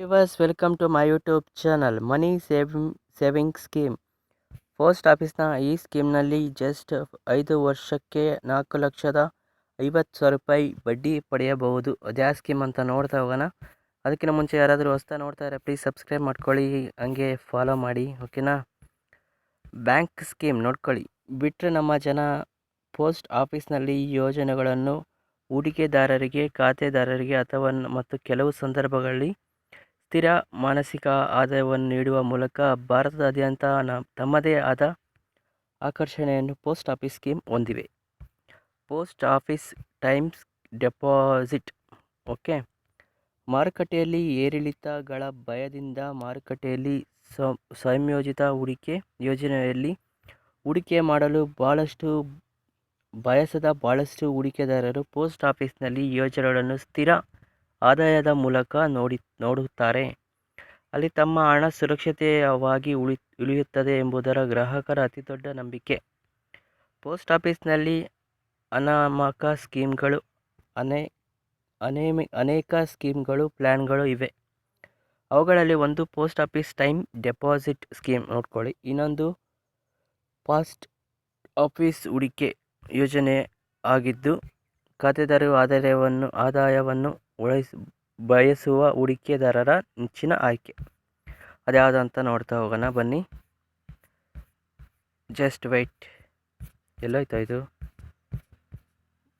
Viewers welcome to my YouTube channel money saving saving scheme post ಆಫೀಸ್ನ ಈ ಸ್ಕೀಮ್ನಲ್ಲಿ just ಐದು ವರ್ಷಕ್ಕೆ ನಾಲ್ಕು ಲಕ್ಷದ ಐವತ್ತು ಸಾವಿರ ರೂಪಾಯಿ ಬಡ್ಡಿ ಪಡೆಯಬಹುದು. ಅದ್ಯಾ ಸ್ಕೀಮ್ ಅಂತ ನೋಡ್ತಾ ಹೋಗೋಣ. ಅದಕ್ಕಿಂತ ಮುಂಚೆ ಯಾರಾದರೂ ಹೊಸ್ತಾ ನೋಡ್ತಾ ಇದ್ದಾರೆ ಪ್ಲೀಸ್ ಸಬ್ಸ್ಕ್ರೈಬ್ ಮಾಡ್ಕೊಳ್ಳಿ, ಹಂಗೆ ಫಾಲೋ ಮಾಡಿ ಓಕೆನಾ ಬ್ಯಾಂಕ್ ಸ್ಕೀಮ್ ನೋಡ್ಕೊಳ್ಳಿ. ಬಿಟ್ಟರೆ ನಮ್ಮ ಜನ ಪೋಸ್ಟ್ ಆಫೀಸ್ನಲ್ಲಿ ಈ ಯೋಜನೆಗಳನ್ನು ಹೂಡಿಕೆದಾರರಿಗೆ, ಖಾತೆದಾರರಿಗೆ ಅಥವಾ ಮತ್ತು ಕೆಲವು ಸಂದರ್ಭಗಳಲ್ಲಿ ಸ್ಥಿರ ಮಾನಸಿಕ ಆದಾಯವನ್ನು ನೀಡುವ ಮೂಲಕ ಭಾರತದಾದ್ಯಂತ ತಮ್ಮದೇ ಆದ ಆಕರ್ಷಣೆಯನ್ನು ಪೋಸ್ಟ್ ಆಫೀಸ್ ಸ್ಕೀಮ್ ಹೊಂದಿವೆ. Post office times deposit, okay. ಮಾರುಕಟ್ಟೆಯಲ್ಲಿ ಏರಿಳಿತಗಳ ಭಯದಿಂದ ಮಾರುಕಟ್ಟೆಯಲ್ಲಿ ಸಂಯೋಜಿತ ಹೂಡಿಕೆ ಯೋಜನೆಯಲ್ಲಿ ಹೂಡಿಕೆ ಮಾಡಲು ಭಾಳಷ್ಟು ಬಯಸದ ಭಾಳಷ್ಟು ಹೂಡಿಕೆದಾರರು ಪೋಸ್ಟ್ ಆಫೀಸ್ನಲ್ಲಿ ಯೋಜನೆಗಳನ್ನು ಸ್ಥಿರ ಆದಾಯದ ಮೂಲಕ ನೋಡಿ, ನೋಡುತ್ತಾರೆ. ಅಲ್ಲಿ ತಮ್ಮ ಹಣ ಸುರಕ್ಷಿತವಾಗಿ ಉಳಿ, ಉಳಿಯುತ್ತದೆ ಎಂಬುದರ ಗ್ರಾಹಕರ ಅತಿದೊಡ್ಡ ನಂಬಿಕೆ. ಪೋಸ್ಟ್ ಆಫೀಸ್ನಲ್ಲಿ ಅನಾಮಕ ಸ್ಕೀಮ್ಗಳು, ಅನೇ, ಅನೇಮಿ, ಅನೇಕ ಸ್ಕೀಮ್ಗಳು ಪ್ಲ್ಯಾನ್ಗಳು ಇವೆ. ಅವುಗಳಲ್ಲಿ ಒಂದು post office time deposit scheme ನೋಡ್ಕೊಳ್ಳಿ. ಇನ್ನೊಂದು ಪಾಸ್ಟ್ ಆಫೀಸ್ ಹೂಡಿಕೆ ಯೋಜನೆ ಆಗಿದ್ದು, ಖಾತೆದಾರರು ಆದಾಯವನ್ನು ಆದಾಯವನ್ನು ಉಳಿಸ, ಬಯಸುವ ಹೂಡಿಕೆದಾರರ ನೆಚ್ಚಿನ ಆಯ್ಕೆ. ಅದ್ಯಾವುದು ಅಂತ ನೋಡ್ತಾ ಹೋಗೋಣ, ಬನ್ನಿ. ಜಸ್ಟ್ ವೈಟ್ ಎಲ್ಲೋಯ್ತಾ ಇದು?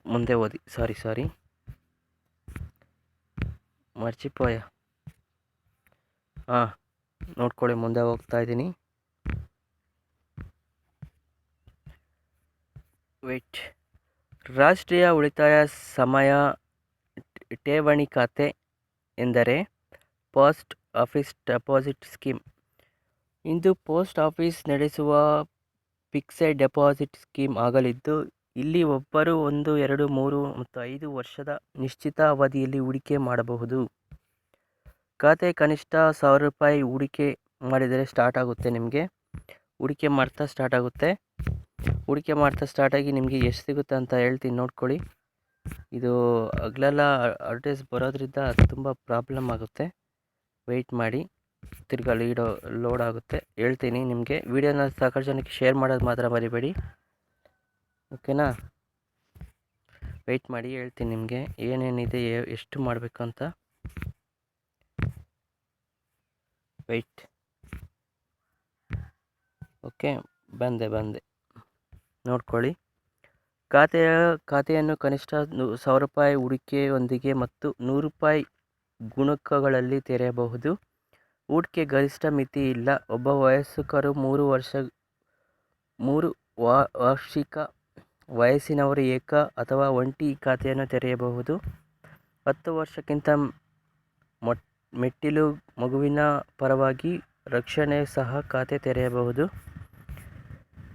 ಮುಂದೆ ಓದಿ. ಸಾರಿ ಸಾರಿ ಮರ್ಚಿಪೋಯ. ಹಾಂ, ನೋಡ್ಕೊಳ್ಳಿ, ಮುಂದೆ ಹೋಗ್ತಾ ಇದ್ದೀನಿ. ವೆಯ್ಟ್ ರಾಷ್ಟ್ರೀಯ ಉಳಿತಾಯ ಸಮಯ ಠೇವಣಿ ಖಾತೆ ಎಂದರೆ ಪೋಸ್ಟ್ ಆಫೀಸ್ ಡೆಪಾಸಿಟ್ ಸ್ಕೀಮ್. ಇಂದು ಪೋಸ್ಟ್ ಆಫೀಸ್ ನಡೆಸುವ ಫಿಕ್ಸೆಡ್ ಡೆಪಾಸಿಟ್ ಸ್ಕೀಮ್ ಆಗಲಿದ್ದು, ಇಲ್ಲಿ ಒಬ್ಬರು ಒಂದು, ಎರಡು, ಮೂರು ಮತ್ತು ಐದು ವರ್ಷದ ನಿಶ್ಚಿತ ಅವಧಿಯಲ್ಲಿ ಹೂಡಿಕೆ ಮಾಡಬಹುದು. ಖಾತೆ ಕನಿಷ್ಠ ಸಾವಿರ ರೂಪಾಯಿ ಹೂಡಿಕೆ ಮಾಡಿದರೆ ಸ್ಟಾರ್ಟ್ ಆಗುತ್ತೆ ನಿಮಗೆ. ಹೂಡಿಕೆ ಮಾಡ್ತಾ ಸ್ಟಾರ್ಟ್ ಆಗುತ್ತೆ. ಹೂಡಿಕೆ ಮಾಡ್ತಾ ಸ್ಟಾರ್ಟಾಗಿ ನಿಮಗೆ ಎಷ್ಟು ಸಿಗುತ್ತೆ ಅಂತ ಹೇಳ್ತೀನಿ, ನೋಡ್ಕೊಳ್ಳಿ. ಇದು ಹಗಲೆಲ್ಲ ಅಡ್ವರ್ಟೈಸ್ ಬರೋದ್ರಿಂದ ತುಂಬ ಪ್ರಾಬ್ಲಮ್ ಆಗುತ್ತೆ. ವೆಯ್ಟ್ ಮಾಡಿ ತಿರ್ಗಿ ಲೀಡೋ, ಲೋಡ್ ಆಗುತ್ತೆ. ಹೇಳ್ತೀನಿ ನಿಮಗೆ. ವೀಡಿಯೋನ ಸಾಕಷ್ಟು ಜನಕ್ಕೆ ಶೇರ್ ಮಾಡೋದು ಮಾತ್ರ ಮರಿಬೇಡಿ. ಓಕೆನಾ? ವೆಯ್ಟ್ ಮಾಡಿ ಹೇಳ್ತೀನಿ ನಿಮಗೆ. ಏನೇನಿದೆ ಎಷ್ಟು ಮಾಡಬೇಕು ಅಂತ. ವೆಯ್ಟ್. ಓಕೆ, ಬಂದೆ ಬಂದೆ. ನೋಡ್ಕೊಳ್ಳಿ. ಖಾತೆಯ ಖಾತೆಯನ್ನು ಕನಿಷ್ಠ ಸಾವಿರ ರೂಪಾಯಿ ಹೂಡಿಕೆಯೊಂದಿಗೆ ಮತ್ತು ನೂರು ರೂಪಾಯಿ ಗುಣಕಗಳಲ್ಲಿ ತೆರೆಯಬಹುದು. ಹೂಡಿಕೆ ಗರಿಷ್ಠ ಮಿತಿ ಇಲ್ಲ. ಒಬ್ಬ ವಯಸ್ಕರು ಮೂರು ವರ್ಷ, ಮೂರು ವಾರ್ಷಿಕ ವಯಸ್ಸಿನವರು ಏಕ ಅಥವಾ ಒಂಟಿ ಖಾತೆಯನ್ನು ತೆರೆಯಬಹುದು. ಹತ್ತು ವರ್ಷಕ್ಕಿಂತ ಮೊಟ್, ಮೆಟ್ಟಿಲು ಮಗುವಿನ ಪರವಾಗಿ ರಕ್ಷಣೆ ಸಹ ಖಾತೆ ತೆರೆಯಬಹುದು.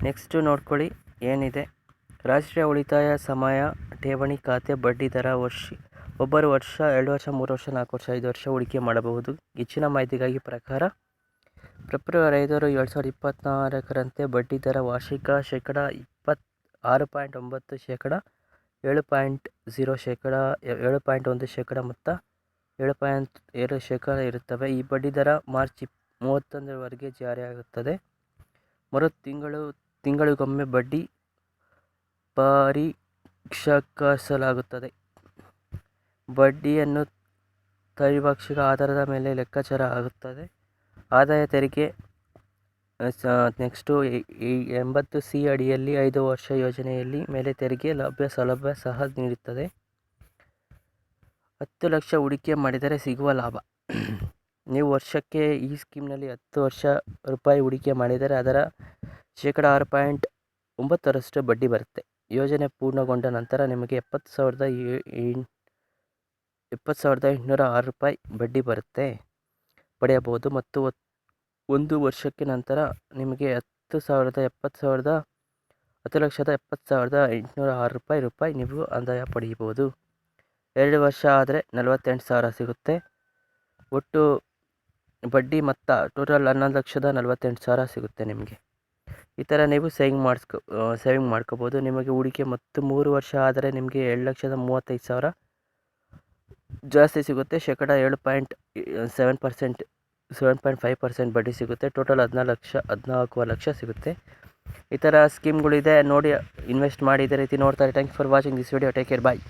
ನೆಕ್ಸ್ಟು ನೋಡ್ಕೊಳ್ಳಿ ಏನಿದೆ. ರಾಷ್ಟ್ರೀಯ ಉಳಿತಾಯ ಸಮಯ ಠೇವಣಿ ಖಾತೆ ಬಡ್ಡಿ ದರ ವರ್ಷ, ಒಬ್ಬರು ವರ್ಷ, ಎರಡು ವರ್ಷ, ಮೂರು ವರ್ಷ, ನಾಲ್ಕು ವರ್ಷ, ಐದು ವರ್ಷ ಹೂಡಿಕೆ ಮಾಡಬಹುದು. ಹೆಚ್ಚಿನ ಮಾಹಿತಿಗಾಗಿ ಪ್ರಕಾರ ಫೆಬ್ರವರಿ ಐದರು ಎರಡು ಸಾವಿರದ ಇಪ್ಪತ್ತ್ನಾಲ್ಕರಂತೆ ಬಡ್ಡಿ ದರ ವಾರ್ಷಿಕ ಶೇಕಡ ಇಪ್ಪತ್ತು ಆರು ಪಾಯಿಂಟ್ ಒಂಬತ್ತು ಶೇಕಡ, ಏಳು ಪಾಯಿಂಟ್ ಝೀರೋ ಶೇಕಡ, ಏಳು ಪಾಯಿಂಟ್ ಒಂದು ಶೇಕಡ ಮೊತ್ತ, ಏಳು ಪಾಯಿಂಟ್ ಏಳು ಶೇಕಡ ಇರುತ್ತವೆ. ಈ ಬಡ್ಡಿ ದರ ಮಾರ್ಚ್ ಇಪ್ ಮೂವತ್ತೊಂದರವರೆಗೆ ಜಾರಿಯಾಗುತ್ತದೆ. ಮರು ತಿಂಗಳು, ತಿಂಗಳಿಗೊಮ್ಮೆ ಬಡ್ಡಿ ಪರೀಕ್ಷಿಸಲಾಗುತ್ತದೆ ಬಡ್ಡಿಯನ್ನು ತ್ರೈವಾರ್ಷಿಕ ಆಧಾರದ ಮೇಲೆ ಲೆಕ್ಕಾಚಾರ ಆಗುತ್ತದೆ. ಆದಾಯ ತೆರಿಗೆ ನೆಕ್ಸ್ಟು ಎಂಬತ್ತು ಸಿ ಅಡಿಯಲ್ಲಿ ಐದು ವರ್ಷ ಯೋಜನೆಯಲ್ಲಿ ಮೇಲೆ ತೆರಿಗೆ ಲಭ್ಯ ಸೌಲಭ್ಯ ಸಹ ನೀಡುತ್ತದೆ. ಹತ್ತು ಲಕ್ಷ ಹೂಡಿಕೆ ಮಾಡಿದರೆ ಸಿಗುವ ಲಾಭ. ನೀವು ವರ್ಷಕ್ಕೆ ಈ ಸ್ಕೀಮ್ನಲ್ಲಿ ಹತ್ತು ವರ್ಷ ರೂಪಾಯಿ ಹೂಡಿಕೆ ಮಾಡಿದರೆ ಅದರ ಶೇಕಡ ಆರು ಪಾಯಿಂಟ್ ಒಂಬತ್ತರಷ್ಟು ಬಡ್ಡಿ ಬರುತ್ತೆ. ಯೋಜನೆ ಪೂರ್ಣಗೊಂಡ ನಂತರ ನಿಮಗೆ ಎಪ್ಪತ್ತು ಸಾವಿರದ ಎಪ್ಪತ್ತು ಸಾವಿರದ ಎಂಟುನೂರ ಆರು ರೂಪಾಯಿ ಬಡ್ಡಿ ಬರುತ್ತೆ. ಪಡೆಯಬಹುದು ಮತ್ತು ಒಂದು ವರ್ಷಕ್ಕೆ ನಂತರ ನಿಮಗೆ ಹತ್ತು ಸಾವಿರದ ಎಪ್ಪತ್ತು ಸಾವಿರದ, ಹತ್ತು ಲಕ್ಷದ ಎಪ್ಪತ್ತು ಸಾವಿರದ ಎಂಟುನೂರ ಆರು ರೂಪಾಯಿ ರೂಪಾಯಿ ನೀವು ಆದಾಯ ಪಡೆಯಬಹುದು. ಎರಡು ವರ್ಷ ಆದರೆ ನಲವತ್ತೆಂಟು ಸಾವಿರ ಸಿಗುತ್ತೆ. ಒಟ್ಟು ಬಡ್ಡಿ ಮೊತ್ತ ಟೋಟಲ್ ಹನ್ನೊಂದು ಲಕ್ಷದ ನಲವತ್ತೆಂಟು ಸಾವಿರ ಸಿಗುತ್ತೆ ನಿಮಗೆ. ಈ ಥರ ನೀವು ಸೇವಿಂಗ್ ಮಾಡಿಸ್ಕೊ ಸೇವಿಂಗ್ ಮಾಡ್ಕೋಬೋದು. ನಿಮಗೆ ಹೂಡಿಕೆ ಮತ್ತು ಮೂರು ವರ್ಷ ಆದರೆ ನಿಮಗೆ ಎರಡು ಲಕ್ಷದ ಮೂವತ್ತೈದು ಸಾವಿರ ಜಾಸ್ತಿ ಸಿಗುತ್ತೆ. ಶೇಕಡ ಏಳು point seven percent, seven point five percent ಬಡ್ಡಿ ಸಿಗುತ್ತೆ. ಟೋಟಲ್ ಹದಿನಾಲ್ಕು ಲಕ್ಷ ಹದಿನಾಲ್ಕು ಲಕ್ಷ ಸಿಗುತ್ತೆ. ಈ ಥರ ಸ್ಕೀಮ್ಗಳಿದೆ. ನೋಡಿ, ಇನ್ವೆಸ್ಟ್ ಮಾಡಿ ಇದೇ ರೀತಿ ನೋಡ್ತಾರೆ thank you for watching this video. Take care. Bye.